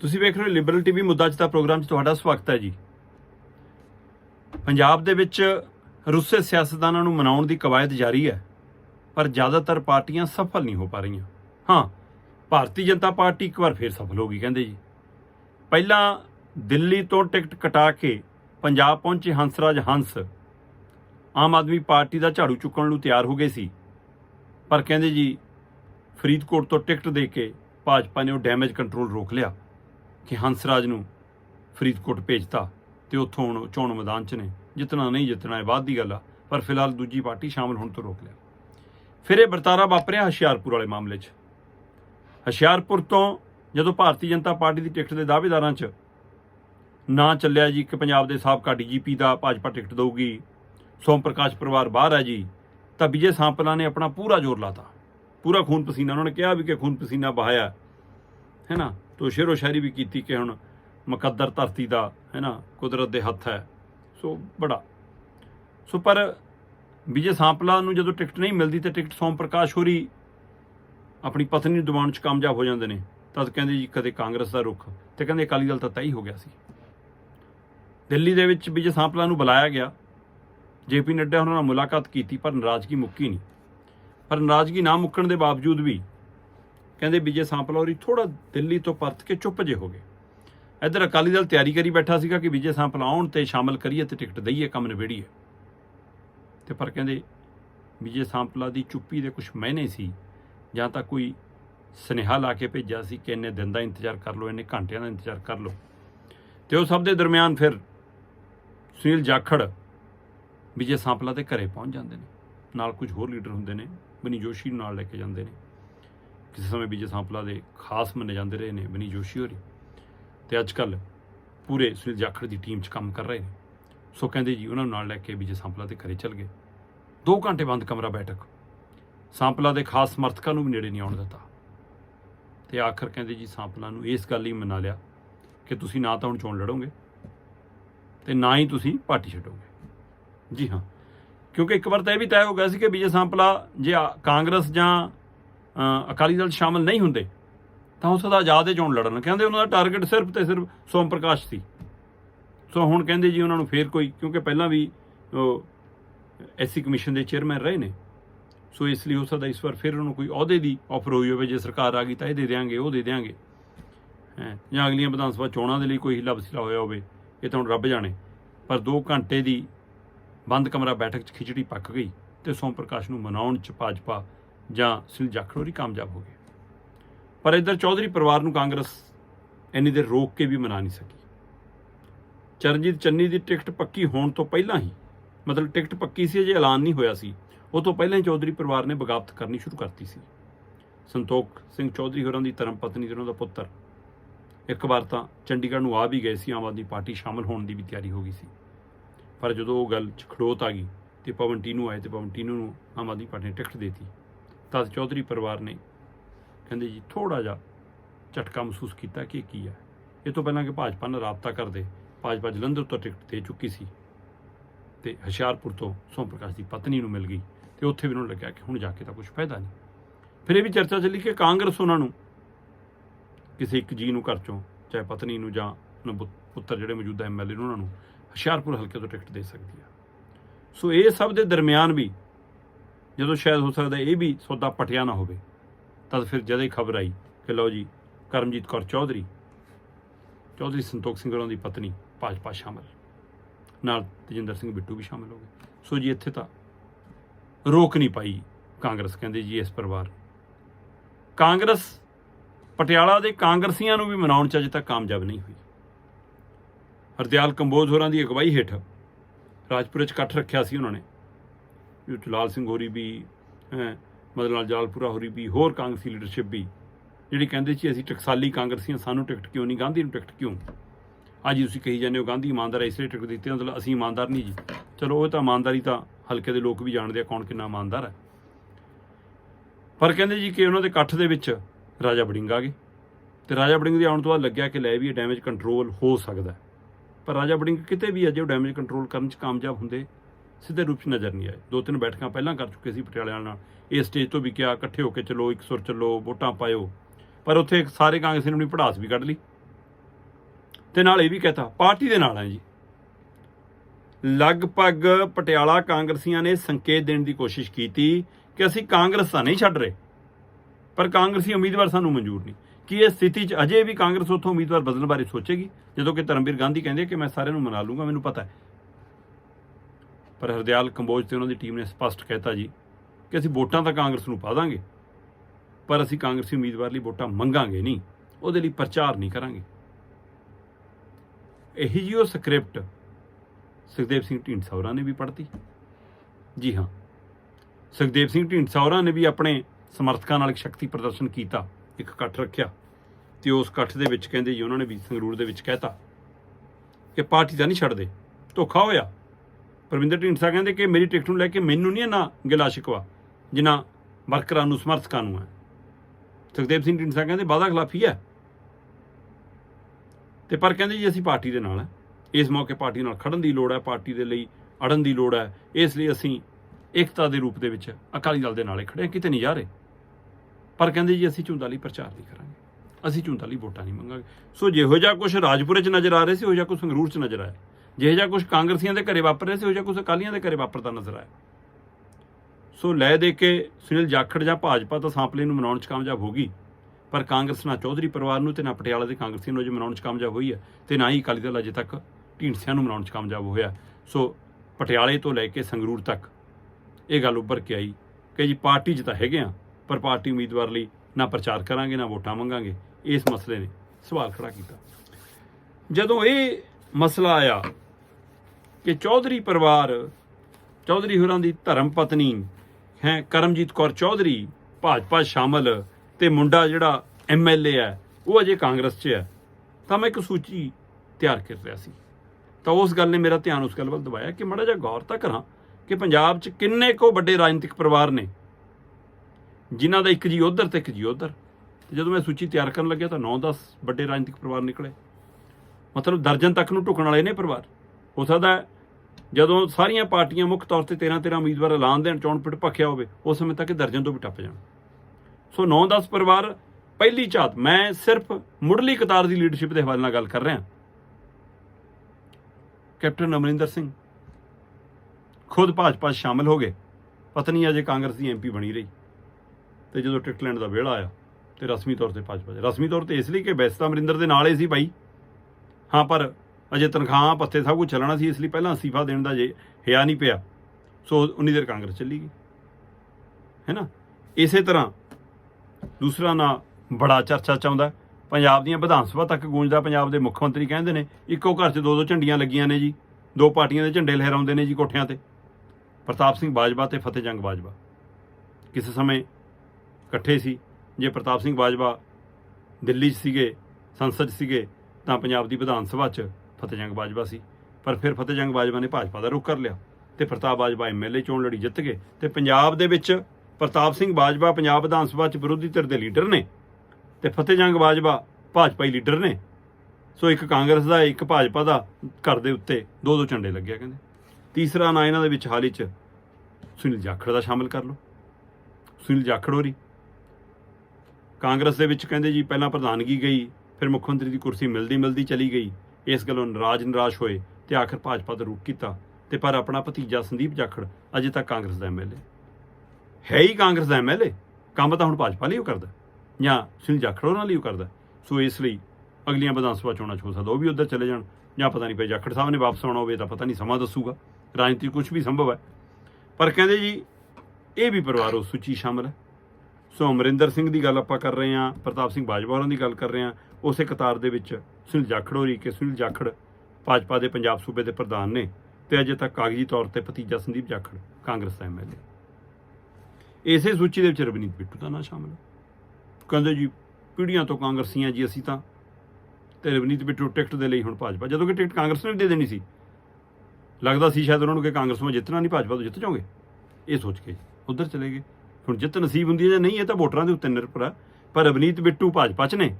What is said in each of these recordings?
ਤੁਸੀਂ ਵੇਖ ਰਹੇ ਹੋ ਲਿਬਰਲ ਟੀਵੀ ਮੁੱਦਾ 'ਚ ਚਤਾ ਪ੍ਰੋਗਰਾਮ 'ਚ ਤੁਹਾਡਾ ਸਵਾਗਤ ਹੈ ਜੀ। ਪੰਜਾਬ ਦੇ ਵਿੱਚ ਰੁੱਸੇ ਸਿਆਸਤਦਾਨਾਂ ਨੂੰ ਮਨਾਉਣ ਦੀ ਕਵਾਇਦ ਜਾਰੀ ਹੈ, ਪਰ ਜ਼ਿਆਦਾਤਰ ਪਾਰਟੀਆਂ ਸਫਲ ਨਹੀਂ ਹੋ ਪਾ ਰਹੀਆਂ। ਹਾਂ, ਭਾਰਤੀ ਜਨਤਾ ਪਾਰਟੀ ਇੱਕ ਵਾਰ ਫੇਰ ਸਫਲ ਹੋ ਗਈ, ਕਹਿੰਦੇ ਜੀ। ਪਹਿਲਾਂ ਦਿੱਲੀ ਤੋਂ ਟਿਕਟ ਕਟਾ ਕੇ ਪੰਜਾਬ ਪਹੁੰਚੇ ਹੰਸਰਾਜ ਹੰਸ। ਆਮ ਆਦਮੀ ਪਾਰਟੀ ਦਾ ਝਾੜੂ ਚੁੱਕਣ ਨੂੰ ਤਿਆਰ ਹੋ ਗਏ ਸੀ। ਪਰ ਕਹਿੰਦੇ ਜੀ, ਫਰੀਦਕੋਟ ਤੋਂ ਟਿਕਟ ਦੇ ਕੇ ਭਾਜਪਾ ਨੇ ਉਹ ਡੈਮੇਜ ਕੰਟਰੋਲ ਰੋਕ ਲਿਆ। ਕਿ ਹੰਸਰਾਜ ਨੂੰ ਫਰੀਦਕੋਟ ਭੇਜਤਾ ਤੇ ਉੱਥੋਂ ਹੁਣ ਚੋਣ ਮੈਦਾਨ 'ਚ ਨੇ। ਜਿੱਤਣਾ ਨਹੀਂ ਜਿੱਤਣਾ ਇਹ ਬਾਅਦ ਦੀ ਗੱਲ ਆ, ਪਰ ਫਿਲਹਾਲ ਦੂਜੀ ਪਾਰਟੀ ਸ਼ਾਮਲ ਹੋਣ ਤੋਂ ਰੋਕ ਲਿਆ। ਫਿਰ ਇਹ ਵਰਤਾਰਾ ਵਾਪਰਿਆ ਹੁਸ਼ਿਆਰਪੁਰ ਵਾਲੇ ਮਾਮਲੇ 'ਚ। ਹੁਸ਼ਿਆਰਪੁਰ ਤੋਂ ਜਦੋਂ ਭਾਰਤੀ ਜਨਤਾ ਪਾਰਟੀ ਦੀ ਟਿਕਟ ਦੇ ਦਾਅਵੇਦਾਰਾਂ 'ਚ ਨਾ ਚੱਲਿਆ ਜੀ ਕਿ ਪੰਜਾਬ ਦੇ ਸਾਬਕਾ ਡੀਜੀਪੀ ਦਾ ਭਾਜਪਾ ਟਿਕਟ ਦਊਗੀ, ਸੋਮ ਪ੍ਰਕਾਸ਼ ਪਰਿਵਾਰ ਬਾਹਰ ਹੈ ਜੀ, ਤਾਂ ਵਿਜੇ ਸਾਂਪਲਾ ਨੇ ਆਪਣਾ ਪੂਰਾ ਜ਼ੋਰ ਲਾਤਾ। ਪੂਰਾ ਖੂਨ ਪਸੀਨਾ, ਉਹਨਾਂ ਨੇ ਕਿਹਾ ਵੀ ਕਿ ਖੂਨ ਪਸੀਨਾ ਬਹਾਇਆ ਹੈ ਨਾ? ਤੋ ਸ਼ੇਰੋ ਸ਼ਾਇਰੀ ਵੀ ਕੀਤੀ ਕਿ ਹੁਣ ਮੁਕੱਦਰ ਧਰਤੀ ਦਾ, ਹੈ ਨਾ, ਕੁਦਰਤ ਦੇ ਹੱਥ ਹੈ। ਸੋ ਬੜਾ। ਸੋ ਪਰ ਵਿਜੇ ਸਾਂਪਲਾ ਨੂੰ ਜਦੋਂ ਟਿਕਟ ਨਹੀਂ ਮਿਲਦੀ ਤੇ ਟਿਕਟ ਸੋਮ ਪ੍ਰਕਾਸ਼ ਹੋਰੀ ਆਪਣੀ ਪਤਨੀ ਨੂੰ ਦਿਵਾਉਣ 'ਚ ਕਾਮਯਾਬ ਹੋ ਜਾਂਦੇ ਨੇ, ਤਦ ਕਹਿੰਦੇ ਜੀ ਕਦੇ ਕਾਂਗਰਸ ਦਾ ਰੁਖ, ਤੇ ਕਹਿੰਦੇ ਅਕਾਲੀ ਦਲ ਤਾਂ ਤੈਅ ਹੀ ਹੋ ਗਿਆ ਸੀ। ਦਿੱਲੀ ਦੇ ਵਿੱਚ ਵਿਜੇ ਸਾਂਪਲਾ ਨੂੰ ਬੁਲਾਇਆ ਗਿਆ। ਜੇਪੀ ਨੱਡਾ ਉਹਨਾਂ ਨਾਲ ਮੁਲਾਕਾਤ ਕੀਤੀ ਪਰ ਨਾਰਾਜ਼ਗੀ ਮੁੱਕੀ ਨਹੀਂ। ਪਰ ਨਾਰਾਜ਼ਗੀ ਨਾ ਮੁੱਕਣ ਦੇ ਬਾਵਜੂਦ ਵੀ ਕਹਿੰਦੇ ਵਿਜੇ ਸਾਂਪਲਾ ਹੋਰੀ ਥੋੜਾ ਦਿੱਲੀ ਤੋਂ ਪਰਤ ਕੇ ਚੁੱਪ ਜੇ ਹੋ ਗਏ। ਇੱਧਰ ਅਕਾਲੀ ਦਲ ਤਿਆਰੀ ਕਰੀ ਬੈਠਾ ਸੀਗਾ ਕਿ ਵਿਜੇ ਸਾਂਪਲਾ ਆਉਣ ਤੇ ਸ਼ਾਮਲ ਕਰੀਏ ਤੇ ਟਿਕਟ ਦਈਏ, ਕੰਮ ਨਿਬੇੜੀਏ। ਤੇ ਪਰ ਕਹਿੰਦੇ ਵਿਜੇ ਸਾਂਪਲਾ ਦੀ ਚੁੱਪੀ ਦੇ ਕੁਝ ਮਹੀਨੇ ਸੀ, ਜਾਂ ਤਾਂ ਕੋਈ ਸੁਨੇਹਾ ਲਾ ਕੇ ਭੇਜਿਆ ਸੀ ਕਿ ਇੰਨੇ ਦਿਨ ਦਾ ਇੰਤਜ਼ਾਰ ਕਰ ਲਓ, ਇੰਨੇ ਘੰਟਿਆਂ ਦਾ ਇੰਤਜ਼ਾਰ ਕਰ ਲਓ। ਤੇ ਉਹ ਸਭ ਦੇ ਦਰਮਿਆਨ ਫਿਰ ਸੁਨੀਲ ਜਾਖੜ ਵਿਜੇ ਸਾਂਪਲਾ ਦੇ ਘਰੇ ਪਹੁੰਚ ਜਾਂਦੇ ਨੇ, ਨਾਲ ਕੁਝ ਹੋਰ ਲੀਡਰ ਹੁੰਦੇ ਨੇ ਬਨੀ ਜੋਸ਼ੀ ਨੂੰ ਨਾਲ ਲੈ ਕੇ ਜਾਂਦੇ ਨੇ। ਕਿਸੇ ਸਮੇਂ ਵਿਜੇ ਸਾਂਪਲਾ ਦੇ ਖਾਸ ਮੰਨੇ ਜਾਂਦੇ ਰਹੇ ਨੇ ਬਨੀ ਜੋਸ਼ੀ ਹੋਰੀ। ਤੇ ਅੱਜ ਕੱਲ ਪੂਰੇ ਸੁਨੀਲ ਜਾਖੜ ਦੀ ਟੀਮ 'ਚ ਕੰਮ ਕਰ ਰਹੇ ਨੇ। ਸੋ ਕਹਿੰਦੇ ਜੀ, ਉਹਨਾਂ ਨੂੰ ਨਾਲ ਲੈ ਕੇ ਵਿਜੇ ਸਾਂਪਲਾ ਦੇ ਘਰੇ ਚੱਲ ਗਏ। 2 ਘੰਟੇ ਬੰਦ ਕਮਰਾ ਬੈਠਕ। ਸਾਂਪਲਾ ਦੇ ਖਾਸ ਸਮਰਥਕਾਂ ਨੂੰ ਵੀ ਨੇੜੇ ਨਹੀਂ ਆਉਣ ਦਿੱਤਾ। ਤੇ ਆਖਰ ਕਹਿੰਦੇ ਜੀ, ਸਾਂਪਲਾ ਨੂੰ ਇਸ ਗੱਲ ਹੀ ਮਨਾ ਲਿਆ ਕਿ ਤੁਸੀਂ ਨਾ ਤਾਂ ਹੁਣ ਚੋਣ ਲੜੋਗੇ ਤੇ ਨਾ ਹੀ ਤੁਸੀਂ ਪਾਰਟੀ ਛੱਡੋਗੇ। ਜੀ ਹਾਂ, ਕਿਉਂਕਿ ਇੱਕ ਵਾਰ ਤਾਂ ਇਹ ਵੀ ਤੈਅ ਹੋ ਗਿਆ ਸੀ ਕਿ ਵਿਜੇ ਸਾਂਪਲਾ ਜੇ ਆ- ਕਾਂਗਰਸ ਜਾਂ ਅਕਾਲੀ ਦਲ 'ਚ ਸ਼ਾਮਲ ਨਹੀਂ ਹੁੰਦੇ, ਤਾਂ ਉਸ ਦਾ ਆਜ਼ਾਦ ਹੀ ਚੋਣ ਲੜਨ। ਕਹਿੰਦੇ ਉਹਨਾਂ ਦਾ ਟਾਰਗੇਟ ਸਿਰਫ ਤੇ ਸਿਰਫ ਸੋਮ ਪ੍ਰਕਾਸ਼ ਸੀ। ਸੋ ਹੁਣ ਕਹਿੰਦੇ ਜੀ ਉਹਨਾਂ ਨੂੰ ਫੇਰ ਕੋਈ, ਕਿਉਂਕਿ ਪਹਿਲਾਂ ਵੀ ਉਹ ਐਸਸੀ ਕਮਿਸ਼ਨ ਦੇ ਚੇਅਰਮੈਨ ਰਹੇ ਨੇ। ਸੋ ਇਸ ਲਈ ਹੋ ਸਕਦਾ ਇਸ ਵਾਰ ਫਿਰ ਉਹਨੂੰ ਕੋਈ ਅਹੁਦੇ ਦੀ ਆਫਰ ਹੋਈ ਹੋਵੇ, ਜੇ ਸਰਕਾਰ ਆ ਗਈ ਤਾਂ ਇਹ ਦੇ ਦੇਾਂਗੇ ਉਹ ਦੇ ਦੇਾਂਗੇ ਹੈ, ਜਾਂ ਅਗਲੀਆਂ ਵਿਧਾਨ ਸਭਾ ਚੋਣਾਂ ਦੇ ਲਈ ਕੋਈ ਹਿੱਲਾ ਵਸੀਲਾ ਹੋਇਆ ਹੋਵੇ, ਇਹ ਤਾਂ ਹੁਣ ਰੱਬ ਜਾਣੇ। ਪਰ 2 ਘੰਟੇ ਦੀ ਬੰਦ ਕਮਰਾ ਬੈਠਕ 'ਚ ਖਿਚੜੀ ਪੱਕ ਗਈ ਤੇ ਸੋਮ ਪ੍ਰਕਾਸ਼ ਨੂੰ ਮਨਾਉਣ 'ਚ ਭਾਜਪਾ ਜਾਂ ਸੁਨੀਲ ਜਾਖੜ ਹੋਰੀ ਕਾਮਯਾਬ ਹੋ ਗਏ। ਪਰ ਇੱਧਰ ਚੌਧਰੀ ਪਰਿਵਾਰ ਨੂੰ ਕਾਂਗਰਸ ਇੰਨੀ ਦੇਰ ਰੋਕ ਕੇ ਵੀ ਮਨਾ ਨਹੀਂ ਸਕੀ। ਚਰਨਜੀਤ ਚੰਨੀ ਦੀ ਟਿਕਟ ਪੱਕੀ ਹੋਣ ਤੋਂ ਪਹਿਲਾਂ ਹੀ, ਮਤਲਬ ਟਿਕਟ ਪੱਕੀ ਸੀ, ਅਜੇ ਐਲਾਨ ਨਹੀਂ ਹੋਇਆ ਸੀ, ਉਹ ਤੋਂ ਪਹਿਲਾਂ ਹੀ ਚੌਧਰੀ ਪਰਿਵਾਰ ਨੇ ਬਗਾਵਤ ਕਰਨੀ ਸ਼ੁਰੂ ਕਰਤੀ ਸੀ। ਸੰਤੋਖ ਸਿੰਘ ਚੌਧਰੀ ਹੋਰਾਂ ਦੀ ਧਰਮ ਪਤਨੀ ਤੇ ਉਹਨਾਂ ਦਾ ਪੁੱਤਰ। ਇੱਕ ਵਾਰ ਤਾਂ ਚੰਡੀਗੜ੍ਹ ਨੂੰ ਆ ਵੀ ਗਏ ਸੀ, ਆਮ ਆਦਮੀ ਪਾਰਟੀ ਸ਼ਾਮਲ ਹੋਣ ਦੀ ਵੀ ਤਿਆਰੀ ਹੋ ਗਈ ਸੀ। ਪਰ ਜਦੋਂ ਉਹ ਗੱਲ 'ਚ ਖੜੋਤ ਆ ਗਈ ਤੇ ਪਵਨ ਟੀਨੂ ਆਏ ਤੇ ਪਵਨ ਟੀਨੂ ਨੂੰ ਆਮ ਆਦਮੀ ਪਾਰਟੀ ਨੇ ਟਿਕਟ ਦੇਤੀ। ਤਦ ਚੌਧਰੀ ਪਰਿਵਾਰ ਨੇ ਕਹਿੰਦੇ ਜੀ ਥੋੜਾ ਜਿਹਾ ਝਟਕਾ ਮਹਿਸੂਸ ਕੀਤਾ ਕਿ ਇਹ ਕੀ ਹੈ। ਇਹ ਤੋਂ ਪਹਿਲਾਂ ਕਿ ਭਾਜਪਾ ਨਾਲ ਰਾਬਤਾ ਕਰਦੇ ਭਾਜਪਾ ਜਲੰਧਰ ਤੋਂ ਟਿਕਟ ਦੇ ਚੁੱਕੀ ਸੀ ਤੇ ਹੁਸ਼ਿਆਰਪੁਰ ਤੋਂ ਸੋਮ ਪ੍ਰਕਾਸ਼ ਦੀ ਪਤਨੀ ਨੂੰ ਮਿਲ ਗਈ ਤੇ ਉੱਥੇ ਵੀ ਉਹਨਾਂ ਨੂੰ ਲੱਗਿਆ ਕਿ ਹੁਣ ਜਾ ਕੇ ਤਾਂ ਕੁਝ ਫਾਇਦਾ ਨਹੀਂ। ਫਿਰ ਇਹ ਵੀ ਚਰਚਾ ਚੱਲੀ ਕਿ ਕਾਂਗਰਸ ਉਹਨਾਂ ਨੂੰ ਕਿਸੇ ਇੱਕ ਜੀ ਨੂੰ ਘਰ ਚੋਂ, ਚਾਹੇ ਪਤਨੀ ਨੂੰ ਜਾਂ ਉਹਨਾਂ ਪੁੱਤਰ ਜਿਹੜੇ ਮੌਜੂਦਾ ਐਮਐਲਏ ਨੂੰ ਉਹਨਾਂ ਨੂੰ ਹੁਸ਼ਿਆਰਪੁਰ ਹਲਕੇ ਤੋਂ ਟਿਕਟ ਦੇ ਸਕਦੀ ਆ ਸੋ ਇਹ ਸਭ ਦੇ ਦਰਮਿਆਨ ਵੀ ਜਦੋਂ ਸ਼ਾਇਦ ਹੋ ਸਕਦਾ ਇਹ ਵੀ ਸੌਦਾ ਪਟਿਆ ਨਾ ਹੋਵੇ, ਤਦ ਫਿਰ ਜਦ ਹੀ ਖਬਰ ਆਈ ਕਿ ਲਓ ਜੀ, ਕਰਮਜੀਤ ਕੌਰ ਚੌਧਰੀ ਚੌਧਰੀ ਸੰਤੋਖ ਸਿੰਘ ਹੋਰਾਂ ਦੀ ਪਤਨੀ ਭਾਜਪਾ ਸ਼ਾਮਲ, ਨਾਲ ਤਜਿੰਦਰ ਸਿੰਘ ਬਿੱਟੂ ਵੀ ਸ਼ਾਮਲ ਹੋ ਗਏ। ਸੋ ਜੀ ਇੱਥੇ ਤਾਂ ਰੋਕ ਨਹੀਂ ਪਾਈ ਕਾਂਗਰਸ, ਕਹਿੰਦੇ ਜੀ ਇਸ ਪਰਿਵਾਰ ਕਾਂਗਰਸ, ਪਟਿਆਲਾ ਦੇ ਕਾਂਗਰਸੀਆਂ ਨੂੰ ਵੀ ਮਨਾਉਣ ਚ ਅਜੇ ਤੱਕ ਕਾਮਯਾਬ ਨਹੀਂ ਹੋਈ। ਹਰਦਿਆਲ ਕੰਬੋਜ ਹੋਰਾਂ ਦੀ ਅਗਵਾਈ ਹੇਠ ਰਾਜਪੁਰੇ ਚ ਇਕੱਠ ਰੱਖਿਆ ਸੀ ਉਹਨਾਂ ਨੇ। ਜਲਾਲ ਸਿੰਘ ਹੋਰੀ ਵੀ ਹੈਂ, ਮਦਨ ਲਾਲ ਜਾਲਪੁਰਾ ਹੋਰੀ ਵੀ ਹੋਰ ਕਾਂਗਰਸੀ ਲੀਡਰਸ਼ਿਪ ਵੀ ਜਿਹੜੀ ਕਹਿੰਦੇ ਸੀ ਅਸੀਂ ਟਕਸਾਲੀ ਕਾਂਗਰਸੀਆਂ ਸਾਨੂੰ ਟਿਕਟ ਕਿਉਂ ਨਹੀਂ ਗਾਂਧੀ ਨੂੰ ਟਿਕਟ ਕਿਉਂ? ਅੱਜ ਤੁਸੀਂ ਕਹੀ ਜਾਂਦੇ ਹੋ ਗਾਂਧੀ ਇਮਾਨਦਾਰ ਹੈ, ਇਸ ਲਈ ਟਿਕਟ ਦਿੱਤੀ ਮਤਲਬ ਅਸੀਂ ਇਮਾਨਦਾਰ ਨਹੀਂ ਜੀ। ਚਲੋ ਉਹ ਤਾਂ ਇਮਾਨਦਾਰੀ ਤਾਂ ਹਲਕੇ ਦੇ ਲੋਕ ਵੀ ਜਾਣਦੇ ਆ ਕੌਣ ਕਿੰਨਾ ਇਮਾਨਦਾਰ ਹੈ। ਪਰ ਕਹਿੰਦੇ ਜੀ ਕਿ ਉਹਨਾਂ ਦੇ ਇਕੱਠ ਦੇ ਵਿੱਚ ਰਾਜਾ ਬੜਿੰਗ ਆ ਗਏ। ਤੇ ਰਾਜਾ ਬੜਿੰਗ ਦੇ ਆਉਣ ਤੋਂ ਬਾਅਦ ਲੱਗਿਆ ਕਿ ਲੈ ਵੀ ਇਹ ਡੈਮੇਜ ਕੰਟਰੋਲ ਹੋ ਸਕਦਾ ਪਰ ਰਾਜਾ ਬੜਿੰਗ ਕਿਤੇ ਵੀ ਅਜੇ ਉਹ ਡੈਮੇਜ ਕੰਟਰੋਲ ਕਰਨ 'ਚ ਕਾਮਯਾਬ ਹੁੰਦੇ ਸਿੱਧੇ ਰੂਪ 'ਚ ਨਜ਼ਰ ਨਹੀਂ ਆਏ। ਦੋ ਤਿੰਨ ਬੈਠਕਾਂ ਪਹਿਲਾਂ ਕਰ ਚੁੱਕੇ ਸੀ ਪਟਿਆਲੇ ਨਾਲ। ਇਹ ਸਟੇਜ ਤੋਂ ਵੀ ਕਿਹਾ, ਇਕੱਠੇ ਹੋ ਕੇ ਚਲੋ, ਇੱਕ ਸੁਰ ਚੱਲੋ, ਵੋਟਾਂ ਪਾਇਓ। ਪਰ ਉੱਥੇ ਸਾਰੇ ਕਾਂਗਰਸੀ ਨੇ ਆਪਣੀ ਪੜਾਸ ਵੀ ਕੱਢ ਲਈ। ਤੇ ਨਾਲ ਇਹ ਵੀ ਕਹਤਾ, ਪਾਰਟੀ ਦੇ ਨਾਲ ਹੈ ਜੀ। ਲਗਭਗ ਪਟਿਆਲਾ ਕਾਂਗਰਸੀਆਂ ਨੇ ਸੰਕੇਤ ਦੇਣ ਦੀ ਕੋਸ਼ਿਸ਼ ਕੀਤੀ ਕਿ ਅਸੀਂ ਕਾਂਗਰਸ ਤਾਂ ਨਹੀਂ ਛੱਡ ਰਹੇ, ਪਰ ਕਾਂਗਰਸੀ ਉਮੀਦਵਾਰ ਸਾਨੂੰ ਮਨਜ਼ੂਰ ਨਹੀਂ। ਕੀ ਇਹ ਸਥਿਤੀ 'ਚ ਅਜੇ ਵੀ ਕਾਂਗਰਸ ਉੱਥੋਂ ਉਮੀਦਵਾਰ ਬਦਲਣ ਬਾਰੇ ਸੋਚੇਗੀ? ਜਦੋਂ ਕਿ ਧਰਮਵੀਰ ਗਾਂਧੀ ਕਹਿੰਦੇ ਕਿ ਮੈਂ ਸਾਰਿਆਂ ਨੂੰ ਮਨਾ ਲੂੰਗਾ, ਮੈਨੂੰ ਪਤਾ ਹੈ। ਪਰ ਹਰਦਿਆਲ ਕੰਬੋਜ ਤੇ ਉਹਨਾਂ ਦੀ ਟੀਮ ਨੇ ਸਪਸ਼ਟ ਕਹਿਤਾ ਜੀ ਕਿ ਅਸੀਂ ਵੋਟਾਂ ਤਾਂ ਕਾਂਗਰਸ ਨੂੰ ਪਾ ਦਾਂਗੇ, ਪਰ ਅਸੀਂ ਕਾਂਗਰਸੀ ਉਮੀਦਵਾਰ ਲਈ ਵੋਟਾਂ ਮੰਗਾਂਗੇ ਨਹੀਂ, ਉਹਦੇ ਲਈ ਪ੍ਰਚਾਰ ਨਹੀਂ ਕਰਾਂਗੇ। ਇਹੀ ਜੀ ਉਹ ਸਕ੍ਰਿਪਟ ਸੁਖਦੇਵ ਸਿੰਘ ਢੀਂਡਸਾ ਹੋਰਾਂ ਨੇ ਵੀ ਪੜ੍ਹਤੀ। ਜੀ ਹਾਂ, ਸੁਖਦੇਵ ਸਿੰਘ ਢੀਂਡਸਾ ਹੋਰਾਂ ਨੇ ਵੀ ਆਪਣੇ ਸਮਰਥਕਾਂ ਨਾਲ ਇੱਕ ਸ਼ਕਤੀ ਪ੍ਰਦਰਸ਼ਨ ਕੀਤਾ, ਇੱਕ ਇਕੱਠ ਰੱਖਿਆ, ਤੇ ਉਸ ਇਕੱਠ ਦੇ ਵਿੱਚ ਕਹਿੰਦੇ ਜੀ ਉਹਨਾਂ ਨੇ ਵੀ ਸੰਗਰੂਰ ਦੇ ਵਿੱਚ ਕਹਿਤਾ ਕਿ ਪਾਰਟੀ ਤਾਂ ਨਹੀਂ ਛੱਡਦੇ, ਧੋਖਾ ਹੋਇਆ। ਪਰਵਿੰਦਰ ਢੀਂਡਸਾ ਕਹਿੰਦੇ ਕਿ ਮੇਰੀ ਟਿਕਟ ਨੂੰ ਲੈ ਕੇ ਮੈਨੂੰ ਨਹੀਂ ਨਾ ਗਿਲਾ ਸ਼ਿਕਵਾ ਜਿਨ੍ਹਾਂ ਵਰਕਰਾਂ ਨੂੰ ਸਮਰਥਕਾਂ ਨੂੰ ਹੈ। ਸੁਖਦੇਵ ਸਿੰਘ ਢੀਂਡਸਾ ਕਹਿੰਦੇ ਵਾਦਾ ਖਿਲਾਫੀ ਹੈ। ਤੇ ਪਰ ਕਹਿੰਦੇ ਜੀ ਅਸੀਂ ਪਾਰਟੀ ਦੇ ਨਾਲ ਹੈ। ਇਸ ਮੌਕੇ ਪਾਰਟੀ ਨਾਲ ਖੜਨ ਦੀ ਲੋੜ ਹੈ ਪਾਰਟੀ ਦੇ ਲਈ ਅੜਨ ਦੀ ਲੋੜ ਹੈ। ਇਸ ਲਈ ਅਸੀਂ ਇਕਤਾ ਦੇ ਰੂਪ ਦੇ ਵਿੱਚ ਅਕਾਲੀ ਦਲ ਦੇ ਨਾਲੇ ਖੜੇ ਹਾਂ, ਕਿਤੇ ਨਹੀਂ ਜਾ ਰਹੇ। ਪਰ ਕਹਿੰਦੇ ਜੀ ਅਸੀਂ ਝੁੰਦਾ ਲਈ ਪ੍ਰਚਾਰ ਨਹੀਂ ਕਰਾਂਗੇ। ਅਸੀਂ ਝੁੰਦਾ ਲਈ ਵੋਟਾਂ ਨਹੀਂ ਮੰਗਾਂਗੇ। ਸੋ ਜਿਹੋ ਜਿਹਾ ਕੁਝ ਰਾਜਪੁਰੇ 'ਚ ਨਜ਼ਰ ਆ ਰਿਹਾ ਸੀ ਉਹੋ ਜਿਹਾ ਕੁਝ ਸੰਗਰੂਰ 'ਚ ਨਜ਼ਰ ਆਇਆ। ਜਿਹੋ ਜਿਹਾ ਕੁਝ ਕਾਂਗਰਸੀਆਂ ਦੇ ਘਰੇ ਵਾਪਰ ਰਿਹਾ ਸੀ, ਉਹ ਜਿਹਾ ਕੁਝ ਅਕਾਲੀਆਂ ਦੇ ਘਰੇ ਵਾਪਰਦਾ ਨਜ਼ਰ ਆਇਆ। ਸੋ ਲੈ ਦੇ ਕੇ ਸੁਨੀਲ ਜਾਖੜ ਜਾਂ ਭਾਜਪਾ ਤਾਂ ਸਾਂਪਲੇ ਨੂੰ ਮਨਾਉਣ 'ਚ ਕਾਮਯਾਬ ਹੋ ਗਈ, ਪਰ ਕਾਂਗਰਸ ਨਾ ਚੌਧਰੀ ਪਰਿਵਾਰ ਨੂੰ ਤੇ ਨਾ ਪਟਿਆਲਾ ਦੇ ਕਾਂਗਰਸੀਆਂ ਨੂੰ ਅਜੇ ਮਨਾਉਣ 'ਚ ਕਾਮਯਾਬ ਹੋਈ ਹੈ ਤੇ ਨਾ ਹੀ ਅਕਾਲੀ ਦਲ ਅਜੇ ਤੱਕ ਢੀਂਡਸਿਆਂ ਨੂੰ ਮਨਾਉਣ 'ਚ ਕਾਮਯਾਬ ਹੋਇਆ। ਸੋ ਪਟਿਆਲੇ ਤੋਂ ਲੈ ਕੇ ਸੰਗਰੂਰ ਤੱਕ ਇਹ ਗੱਲ ਉੱਭਰ ਕੇ ਆਈ ਕਿ ਜੀ ਪਾਰਟੀ 'ਚ ਤਾਂ ਹੈਗੇ ਆ ਪਰ ਪਾਰਟੀ ਉਮੀਦਵਾਰ ਲਈ ਨਾ ਪ੍ਰਚਾਰ ਕਰਾਂਗੇ, ਨਾ ਵੋਟਾਂ ਮੰਗਾਂਗੇ, ਇਸ ਮਸਲੇ ਨੇ ਸਵਾਲ ਖੜਾ ਕੀਤਾ। ਜਦੋਂ ਇਹ ਮਸਲਾ ਆਇਆ ਕਿ ਚੌਧਰੀ ਪਰਿਵਾਰ, ਚੌਧਰੀ ਹੋਰਾਂ ਦੀ ਧਰਮ ਪਤਨੀ ਹੈ, ਕਰਮਜੀਤ ਕੌਰ ਚੌਧਰੀ, ਭਾਜਪਾ ਸ਼ਾਮਲ ਤੇ ਮੁੰਡਾ ਜਿਹੜਾ ਐਮਐਲਏ ਹੈ, ਉਹ ਅਜੇ ਕਾਂਗਰਸ 'ਚ ਹੈ। ਤਾਂ ਮੈਂ ਇੱਕ ਸੂਚੀ ਤਿਆਰ ਕਰ ਰਿਹਾ ਸੀ। ਤਾਂ ਉਸ ਗੱਲ ਨੇ ਮੇਰਾ ਧਿਆਨ ਉਸ ਗੱਲ ਵੱਲ ਦਵਾਇਆ ਕਿ ਮੜਾ ਜਿਹਾ ਗੌਰ ਤਾਂ ਕਰਾਂ ਕਿ ਪੰਜਾਬ 'ਚ ਕਿੰਨੇ ਕੋ ਵੱਡੇ ਰਾਜਨੀਤਿਕ ਪਰਿਵਾਰ ਨੇ, ਜਿਨ੍ਹਾਂ ਦਾ ਇੱਕ ਜੀ ਉਧਰ ਤੇ ਇੱਕ ਜੀ ਉਧਰ। ਤੇ ਜਦੋਂ ਮੈਂ ਸੂਚੀ ਤਿਆਰ ਕਰਨ ਲੱਗਿਆ ਤਾਂ 9-10 ਵੱਡੇ ਰਾਜਨੀਤਿਕ ਪਰਿਵਾਰ ਨਿਕਲੇ। ਮਤਲਬ ਦਰਜਨ ਤੱਕ ਨੂੰ ਢੁਕਣ ਵਾਲੇ ਨੇ ਪਰਿਵਾਰ। ਹੋ ਸਕਦਾ ਜਦੋਂ ਸਾਰੀਆਂ ਪਾਰਟੀਆਂ ਮੁੱਖ ਤੌਰ ਤੇ 13-13 ਉਮੀਦਵਾਰ ਐਲਾਨ ਦੇਣ, ਚੋਣ ਪਿੜ ਭਖਿਆ ਹੋਵੇ, ਉਸ ਸਮੇਂ ਤੱਕ ਦਰਜਨ ਤੋਂ ਵੀ ਟੱਪ ਜਾਣ। ਸੋ 9-10 ਪਰਿਵਾਰ, ਪਹਿਲੀ ਝਾਤ, ਮੈਂ ਸਿਰਫ ਮੁੱਢਲੀ ਕਤਾਰ ਦੀ ਲੀਡਰਸ਼ਿਪ ਦੇ ਹਵਾਲੇ ਨਾਲ ਗੱਲ ਕਰ ਰਿਹਾ। ਕੈਪਟਨ ਅਮਰਿੰਦਰ ਸਿੰਘ, ਖੁਦ ਭਾਜਪਾ 'ਚ ਸ਼ਾਮਲ ਹੋ ਗਏ ਪਤਨੀ ਅਜੇ ਕਾਂਗਰਸ ਦੀ ਐਮਪੀ ਬਣੀ ਰਹੀ। ਤੇ ਜਦੋਂ ਟਿਕਟ ਲੈਣ ਦਾ ਵੇਲਾ ਆਇਆ, ਤੇ ਰਸਮੀ ਤੌਰ ਤੇ ਭਾਜਪਾ 'ਚ। ਰਸਮੀ ਤੌਰ ਤੇ ਇਸ ਲਈ ਕਿ ਵੈਸੇ ਤਾਂ ਅਮਰਿੰਦਰ ਦੇ ਨਾਲ ਹੀ ਸੀ ਬਾਈ। ਹਾਂ, ਪਰ ਅਜੇ ਤਨਖਾਹਾਂ ਪੱਤੇ ਸਭ ਕੁਝ ਚੱਲਣਾ ਸੀ, ਇਸ ਲਈ ਪਹਿਲਾਂ ਅਸਤੀਫਾ ਦੇਣ ਦਾ ਜੇ ਹਿਆ ਨਹੀਂ ਪਿਆ, ਸੋ ਉਨੀ ਦੇਰ ਕਾਂਗਰਸ ਚੱਲੀ ਗਈ। ਹੈ ਨਾ? ਇਸੇ ਤਰ੍ਹਾਂ ਦੂਸਰਾ ਨਾਂ ਬੜਾ ਚਰਚਾ ਚਾਹੁੰਦਾ, ਪੰਜਾਬ ਦੀਆਂ ਵਿਧਾਨ ਸਭਾ ਤੱਕ ਗੂੰਜਦਾ, ਪੰਜਾਬ ਦੇ ਮੁੱਖ ਮੰਤਰੀ ਕਹਿੰਦੇ ਨੇ, ਇੱਕੋ ਘਰ 'ਚ ਦੋ ਦੋ ਝੰਡੀਆਂ ਲੱਗੀਆਂ ਨੇ ਜੀ, ਦੋ ਪਾਰਟੀਆਂ ਦੇ ਝੰਡੇ ਲਹਿਰਾਉਂਦੇ ਨੇ ਜੀ ਕੋਠਿਆਂ ਤੇ। ਪ੍ਰਤਾਪ ਸਿੰਘ ਬਾਜਵਾ ਤੇ ਫਤਿਹ ਜੰਗ ਬਾਜਵਾ। ਕਿਸੇ ਸਮੇਂ ਇਕੱਠੇ ਸੀ, ਜੇ ਪ੍ਰਤਾਪ ਸਿੰਘ ਬਾਜਵਾ ਦਿੱਲੀ 'ਚ ਸੀਗੇ, ਸੰਸਦ 'ਚ ਸੀਗੇ, ਤਾਂ ਪੰਜਾਬ ਦੀ ਵਿਧਾਨ ਸਭਾ 'ਚ ਫਤਿਹ ਜੰਗ ਬਾਜਵਾ ਸੀ। ਪਰ ਫਿਰ ਫਤਿਹ ਜੰਗ ਬਾਜਵਾ ਨੇ ਭਾਜਪਾ ਦਾ ਰੁਖ ਕਰ ਲਿਆ ਤੇ ਪ੍ਰਤਾਪ ਬਾਜਵਾ ਐਮਐਲਏ ਚੋਣ ਲੜੀ ਜਿੱਤ ਗਏ ਤੇ ਪੰਜਾਬ ਦੇ ਵਿੱਚ ਪ੍ਰਤਾਪ ਸਿੰਘ ਬਾਜਵਾ ਪੰਜਾਬ ਵਿਧਾਨ ਸਭਾ 'ਚ ਵਿਰੋਧੀ ਧਿਰ ਦੇ ਲੀਡਰ ਨੇ ਤੇ ਫਤਿਹ ਜੰਗ ਬਾਜਵਾ ਭਾਜਪਾਈ ਲੀਡਰ ਨੇ। ਸੋ ਇੱਕ ਕਾਂਗਰਸ ਦਾ, ਇੱਕ ਭਾਜਪਾ ਦਾ ਘਰ ਦੇ ਉੱਤੇ ਦੋ ਦੋ ਝੰਡੇ ਲੱਗਿਆ ਕਹਿੰਦੇ। ਤੀਸਰਾ ਨਾਂ ਇਹਨਾਂ ਦੇ ਵਿੱਚ ਹਾਲ ਹੀ 'ਚ ਸੁਨੀਲ ਜਾਖੜ ਦਾ ਸ਼ਾਮਿਲ ਕਰ ਲਓ। ਸੁਨੀਲ ਜਾਖੜ ਹੋਰੀ। ਕਾਂਗਰਸ ਦੇ ਵਿੱਚ ਕਹਿੰਦੇ ਜੀ ਪਹਿਲਾਂ ਪ੍ਰਧਾਨਗੀ ਗਈ, ਫਿਰ ਮੁੱਖ ਮੰਤਰੀ ਦੀ ਕੁਰਸੀ ਮਿਲਦੀ ਮਿਲਦੀ ਚਲੀ ਗਈ ਇਸ ਗੱਲੋਂ ਨਾਰਾਜ਼ ਨਿਰਾਸ਼ ਹੋਏ ਤੇ ਆਖਰ ਭਾਜਪਾ ਦਾ ਰੂਖ ਕੀਤਾ ਤੇ ਪਰ ਆਪਣਾ ਭਤੀਜਾ ਸੰਦੀਪ ਜਾਖੜ ਅਜੇ ਤੱਕ ਕਾਂਗਰਸ ਦਾ ਐਮਐਲਏ ਹੈ ਹੀ ਕਾਂਗਰਸ ਦਾ ਐਮਐਲਏ ਕੰਮ ਤਾਂ ਹੁਣ ਭਾਜਪਾ ਲਈ ਉਹ ਕਰਦਾ ਜਾਂ ਸੁਨੀਲ ਜਾਖੜ ਉਹਨਾਂ ਲਈ ਉਹ ਕਰਦਾ ਸੋ ਇਸ ਲਈ ਅਗਲੀਆਂ ਵਿਧਾਨ ਸਭਾ ਚੋਣਾਂ 'ਚ ਹੋ ਸਕਦਾ ਉਹ ਵੀ ਉੱਧਰ ਚਲੇ ਜਾਣ ਜਾਂ ਪਤਾ ਨਹੀਂ ਪਈ ਜਾਖੜ ਸਾਹਿਬ ਨੇ ਵਾਪਸ ਆਉਣਾ ਹੋਵੇ ਤਾਂ ਪਤਾ ਨਹੀਂ ਸਮਾਂ ਦੱਸੂਗਾ। ਰਾਜਨੀਤੀ ਕੁਝ ਵੀ ਸੰਭਵ ਹੈ। ਪਰ ਕਹਿੰਦੇ ਜੀ, ਇਹ ਵੀ ਪਰਿਵਾਰ ਉਸ ਸੂਚੀ ਸ਼ਾਮਲ ਹੈ। ਸੋ ਅਮਰਿੰਦਰ ਸਿੰਘ ਦੀ ਗੱਲ ਆਪਾਂ ਕਰ ਰਹੇ ਹਾਂ, ਪ੍ਰਤਾਪ ਸਿੰਘ ਬਾਜਵਾ ਹੋਰਾਂ ਦੀ ਗੱਲ ਕਰ ਰਹੇ ਹਾਂ। ਉਸੇ ਕਤਾਰ ਦੇ ਵਿੱਚ ਸੁਨੀਲ ਜਾਖੜ ਹੋਰੀ ਕਿ ਸੁਨੀਲ ਜਾਖੜ ਭਾਜਪਾ ਦੇ ਪੰਜਾਬ ਸੂਬੇ ਦੇ ਪ੍ਰਧਾਨ ਨੇ ਤੇ ਅਜੇ ਤੱਕ ਕਾਗਜ਼ੀ ਤੌਰ ਤੇ ਭਤੀਜਾ ਸੰਦੀਪ ਜਾਖੜ, ਕਾਂਗਰਸ ਦਾ ਐਮਐਲਏ ਇਸੇ ਸੂਚੀ ਦੇ ਵਿੱਚ ਰਵਨੀਤ ਬਿੱਟੂ ਦਾ ਨਾਂ ਸ਼ਾਮਲ ਹੈ। ਕਹਿੰਦੇ ਜੀ ਪੀੜੀਆਂ ਤੋਂ ਕਾਂਗਰਸੀਆਂ ਜੀ ਅਸੀਂ ਤਾਂ। ਤੇ ਰਵਨੀਤ ਬਿੱਟੂ ਟਿਕਟ ਦੇ ਲਈ ਹੁਣ ਭਾਜਪਾ। ਜਦੋਂ ਕਿ ਟਿਕਟ ਕਾਂਗਰਸ ਨੇ ਵੀ ਦੇ ਦੇਣੀ ਸੀ। ਲੱਗਦਾ ਸੀ ਸ਼ਾਇਦ ਉਹਨਾਂ ਨੂੰ ਕਿ ਕਾਂਗਰਸ ਨੂੰ ਜਿੱਤਣਾ ਨਹੀਂ, ਭਾਜਪਾ ਤੋਂ ਜਿੱਤ ਜਾਓਗੇ। ਇਹ ਸੋਚ ਕੇ ਉਧਰ ਚਲੇ ਗਏ। ਹੁਣ ਜਿੱਤ ਨਸੀਬ ਹੁੰਦੀ ਹੈ ਜਾਂ ਨਹੀਂ, ਇਹ ਤਾਂ ਵੋਟਰਾਂ ਦੇ ਉੱਤੇ ਨਿਰਭਰ ਹੈ। ਪਰ ਰਵਨੀਤ ਬਿੱਟੂ ਭਾਜਪਾ 'ਚ ਨੇ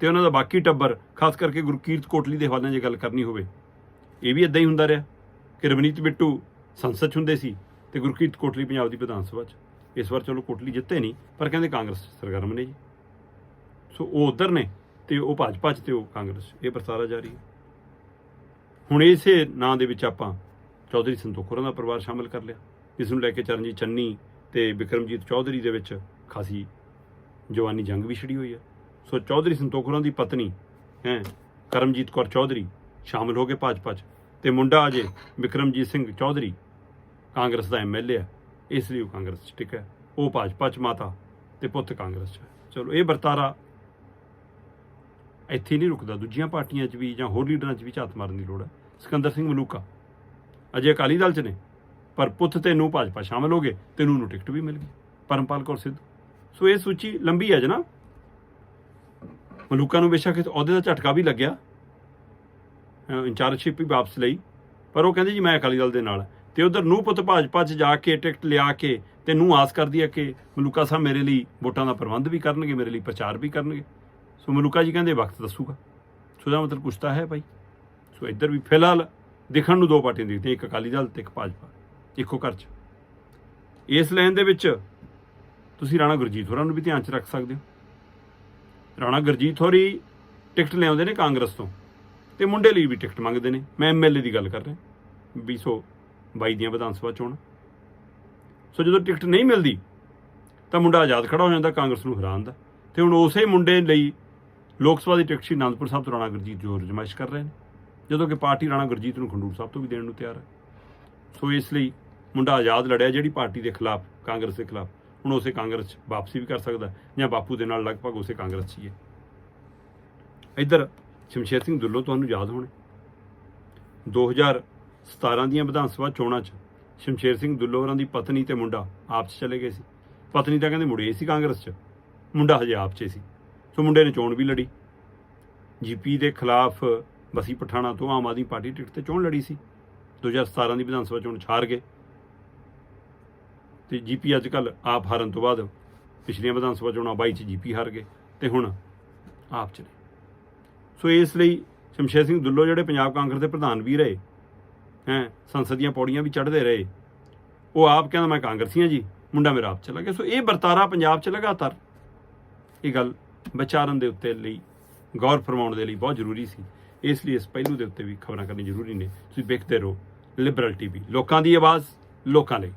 ਤੇ ਉਹਨਾਂ ਦਾ ਬਾਕੀ ਟੱਬਰ, ਖਾਸ ਕਰਕੇ ਗੁਰਕੀਰਤ ਕੋਟਲੀ ਦੇ ਹਵਾਲੇ ਜੇ ਗੱਲ ਕਰਨੀ ਹੋਵੇ, ਇਹ ਵੀ ਇਦਾਂ ਹੀ ਹੁੰਦਾ ਰਿਹਾ ਕਿ ਰਵਨੀਤ ਬਿੱਟੂ ਸੰਸਦ 'ਚ ਹੁੰਦੇ ਸੀ ਤੇ ਗੁਰਕੀਰਤ ਕੋਟਲੀ ਪੰਜਾਬ ਦੀ ਵਿਧਾਨ ਸਭਾ 'ਚ। ਇਸ ਵਾਰ ਚਲੋ ਕੋਟਲੀ ਜਿੱਤੇ ਨਹੀਂ, ਪਰ ਕਹਿੰਦੇ ਕਾਂਗਰਸ ਸਰਗਰਮ ਨੇ ਜੀ। ਸੋ ਉਹ ਉਧਰ ਨੇ ਤੇ ਉਹ ਭਾਜਪਾ 'ਚ ਤੇ ਉਹ ਕਾਂਗਰਸ 'ਚ। ਇਹ ਪ੍ਰਸਾਰਾ ਜਾਰੀ ਹੈ। ਹੁਣ ਇਸੇ ਨਾਂ ਦੇ ਵਿੱਚ ਆਪਾਂ ਚੌਧਰੀ ਸੰਤੋਖ ਹੋਰਾਂ ਦਾ ਪਰਿਵਾਰ ਸ਼ਾਮਿਲ ਕਰ ਲਿਆ ਇਸ ਨੂੰ ਲੈ ਕੇ ਚਰਨਜੀਤ ਚੰਨੀ ਤੇ ਵਿਕਰਮਜੀਤ ਚੌਧਰੀ ਦੇ ਵਿੱਚ ਖਾਸੀ ਜਵਾਨੀ ਜੰਗ ਵੀ ਛੜੀ ਹੋਈ ਹੈ। ਸੋ ਚੌਧਰੀ ਸੰਤੋਖ ਹੋਰਾਂ ਦੀ ਪਤਨੀ ਹੈ, ਕਰਮਜੀਤ ਕੌਰ ਚੌਧਰੀ ਸ਼ਾਮਲ ਹੋ ਗਏ ਭਾਜਪਾ 'ਚ ਤੇ ਮੁੰਡਾ ਅਜੇ ਵਿਕਰਮਜੀਤ ਸਿੰਘ ਚੌਧਰੀ ਕਾਂਗਰਸ ਦਾ ਐਮਐਲਏ ਹੈ। ਇਸ ਲਈ ਉਹ ਕਾਂਗਰਸ 'ਚ ਟਿਕਾ ਉਹ ਭਾਜਪਾ 'ਚ ਮਾਤਾ ਤੇ ਪੁੱਤ ਕਾਂਗਰਸ 'ਚ ਹੈ। ਚਲੋ, ਇਹ ਵਰਤਾਰਾ ਇੱਥੇ ਨਹੀਂ ਰੁਕਦਾ। ਦੂਜੀਆਂ ਪਾਰਟੀਆਂ 'ਚ ਵੀ ਜਾਂ ਹੋਰ ਲੀਡਰਾਂ 'ਚ ਵੀ ਝਾਤ ਮਾਰਨ ਦੀ ਲੋੜ ਹੈ। ਸਿਕੰਦਰ ਸਿੰਘ ਮਲੂਕਾ, ਅਜੇ ਅਕਾਲੀ ਦਲ 'ਚ ਨੇ। ਪਰ ਪੁੱਤ ਤੇ ਨੂੰ ਭਾਜਪਾ ਸ਼ਾਮਲ ਹੋ ਗਏ ਤੇ ਨੂੰ ਨੂੰ ਟਿਕਟ ਵੀ ਮਿਲ ਗਈ। ਪਰਮਪਾਲ ਕੌਰ ਸਿੱਧੂ। ਸੋ ਇਹ ਸੂਚੀ ਲੰਬੀ ਹੈ ਜਨਾ ਮਲੂਕਾ ਨੂੰ ਬੇਸ਼ੱਕ ਇਸ ਅਹੁਦੇ ਦਾ ਝਟਕਾ ਵੀ ਲੱਗਿਆ ਇੰਚਾਰਜਸ਼ਿਪ ਵੀ ਵਾਪਸ ਲਈ। ਪਰ ਉਹ ਕਹਿੰਦੇ ਜੀ, ਮੈਂ ਅਕਾਲੀ ਦਲ ਦੇ ਨਾਲ। ਹਾਂ। ਤੇ ਉਧਰ ਨੂੰ ਪੁੱਤ ਭਾਜਪਾ 'ਚ ਜਾ ਕੇ ਟਿਕਟ ਲਿਆ ਕੇ ਤੇ ਨੂੰ ਆਸ ਕਰਦੀ ਹੈ ਕਿ ਮਲੂਕਾ ਸਾਹਿਬ ਮੇਰੇ ਲਈ ਵੋਟਾਂ ਦਾ ਪ੍ਰਬੰਧ ਵੀ ਕਰਨਗੇ, ਮੇਰੇ ਲਈ ਪ੍ਰਚਾਰ ਵੀ ਕਰਨਗੇ। ਸੋ ਮਲੂਕਾ ਜੀ ਕਹਿੰਦੇ ਵਕਤ ਦੱਸੂਗਾ। ਸੋ ਦਾ ਮਤਲਬ ਕੁਛ ਤਾਂ ਹੈ ਭਾਈ। ਸੋ ਇੱਧਰ ਵੀ ਫਿਲਹਾਲ ਦੇਖਣ ਨੂੰ ਦੋ ਪਾਰਟੀਆਂ ਦਿਖਦੀਆਂ, ਇੱਕ ਅਕਾਲੀ ਦਲ ਤੇ ਇੱਕ ਭਾਜਪਾ। ਇੱਕੋ ਘਰ 'ਚ। ਇਸ ਲਾਈਨ ਦੇ ਵਿੱਚ ਤੁਸੀਂ ਰਾਣਾ ਗੁਰਜੀਤ ਹੋਰਾਂ ਨੂੰ ਵੀ ਧਿਆਨ 'ਚ ਰੱਖ ਸਕਦੇ ਹੋ। ਰਾਣਾ ਗੁਰਜੀਤ ਹੋਰੀ ਟਿਕਟ ਲਿਆਉਂਦੇ ਨੇ ਕਾਂਗਰਸ ਤੋਂ ਤੇ ਮੁੰਡੇ ਲਈ ਵੀ ਟਿਕਟ ਮੰਗਦੇ ਨੇ। ਮੈਂ ਐਮਐਲਏ ਦੀ ਗੱਲ ਕਰ ਰਿਹਾ। 222 ਦੀਆਂ ਵਿਧਾਨ ਸਭਾ ਚੋਣ। ਸੋ ਜਦੋਂ ਟਿਕਟ ਨਹੀਂ ਮਿਲਦੀ, ਤਾਂ ਮੁੰਡਾ ਆਜ਼ਾਦ ਖੜਾ ਹੋ ਜਾਂਦਾ, ਕਾਂਗਰਸ ਨੂੰ ਹਰਾਉਂਦਾ ਤੇ ਹੁਣ ਉਸੇ ਮੁੰਡੇ ਲਈ ਲੋਕ ਸਭਾ ਦੀ ਟਿਕਟ ਸ਼੍ਰੀ ਅਨੰਦਪੁਰ ਸਾਹਿਬ ਤੋਂ ਰਾਣਾ ਗੁਰਜੀਤ ਜੋਰ ਜਮਾਇਸ਼ ਕਰ ਰਹੇ ਨੇ। ਜਦੋਂ ਕਿ ਪਾਰਟੀ ਰਾਣਾ ਗੁਰਜੀਤ ਨੂੰ ਖੰਡੂਰ ਸਾਹਿਬ ਤੋਂ ਵੀ ਦੇਣ ਨੂੰ ਤਿਆਰ ਹੈ। ਸੋ ਇਸ ਲਈ ਮੁੰਡਾ ਆਜ਼ਾਦ ਲੜਿਆ ਜਿਹੜੀ ਪਾਰਟੀ ਦੇ ਖਿਲਾਫ, ਕਾਂਗਰਸ ਦੇ ਖਿਲਾਫ, ਹੁਣ ਉਸੇ ਕਾਂਗਰਸ 'ਚ ਵਾਪਸੀ ਵੀ ਕਰ ਸਕਦਾ ਜਾਂ ਬਾਪੂ ਦੇ ਨਾਲ ਲਗਭਗ ਉਸੇ ਕਾਂਗਰਸ 'ਚ ਹੀ ਹੈ। ਇੱਧਰ ਸ਼ਮਸ਼ੇਰ ਸਿੰਘ ਦੁੱਲੋ ਤੁਹਾਨੂੰ ਯਾਦ ਹੋਣੇ। 2017 ਦੀਆਂ ਵਿਧਾਨ ਸਭਾ ਚੋਣਾਂ 'ਚ ਸ਼ਮਸ਼ੇਰ ਸਿੰਘ ਦੁੱਲੋ ਹੋਰਾਂ ਦੀ ਪਤਨੀ ਤੇ ਮੁੰਡਾ ਆਪ 'ਚ ਚਲੇ ਗਏ ਸੀ। ਪਤਨੀ ਤਾਂ ਕਹਿੰਦੇ ਮੁੜੇ ਸੀ ਕਾਂਗਰਸ 'ਚ, ਮੁੰਡਾ ਹਜੇ ਆਪ 'ਚ ਸੀ। ਸੋ ਮੁੰਡੇ ਨੇ ਚੋਣ ਵੀ ਲੜੀ। ਜੀਪੀ ਦੇ ਖਿਲਾਫ ਬਸੀ ਪਠਾਣਾ ਤੋਂ ਆਮ ਆਦਮੀ ਪਾਰਟੀ ਟਿਕਟ ਤੇ ਚੋਣ ਲੜੀ ਸੀ। 2017 ਦੀ ਵਿਧਾਨ ਸਭਾ ਚੋਣ 'ਚ ਹਾਰ ਗਏ। ਤੇ ਜੀਪੀ ਅੱਜ ਕੱਲ ਆਪ ਹਾਰਨ ਤੋਂ ਬਾਅਦ ਪਿਛਲੀਆਂ ਵਿਧਾਨ ਸਭਾ ਚੋਣਾਂ 22 ਚ ਜੀਪੀ ਹਾਰ ਗਏ ਤੇ ਹੁਣ ਆਪ ਚ ਨੇ। ਸੋ ਇਸ ਲਈ ਸ਼ਮਸ਼ੇਰ ਸਿੰਘ ਦੁੱਲੋ ਜਿਹੜੇ ਪੰਜਾਬ ਕਾਂਗਰਸ ਦੇ ਪ੍ਰਧਾਨ ਵੀ ਰਹੇ, ਹੈ ਸੰਸਦ ਦੀਆਂ ਪੌੜੀਆਂ ਵੀ ਚੜ੍ਹਦੇ ਰਹੇ, ਉਹ ਆਪ ਕਹਿੰਦਾ ਮੈਂ ਕਾਂਗਰਸੀ ਹਾਂ ਜੀ, ਮੁੰਡਾ ਮੇਰਾ ਆਪ ਚਲਾ ਗਿਆ ਸੋ ਇਹ ਵਰਤਾਰਾ ਪੰਜਾਬ ਚ ਲਗਾਤਾਰ ਇਹ ਗੱਲ ਵਿਚਾਰਨ ਦੇ ਉੱਤੇ ਲਈ, ਗੌਰ ਫਰਮਾਉਣ ਦੇ ਲਈ ਬਹੁਤ ਜ਼ਰੂਰੀ ਸੀ। ਇਸ ਲਈ ਇਸ ਪਹਿਲੂ ਦੇ ਉੱਤੇ ਵੀ ਖਬਰਾਂ ਕਰਨੀ ਜ਼ਰੂਰੀ ਨੇ। ਤੁਸੀਂ ਵੇਖਦੇ ਰਹੋ ਲਿਬਰਲ ਟੀਵੀ ਲੋਕਾਂ ਦੀ ਆਵਾਜ਼, ਲੋਕਾਂ ਲਈ।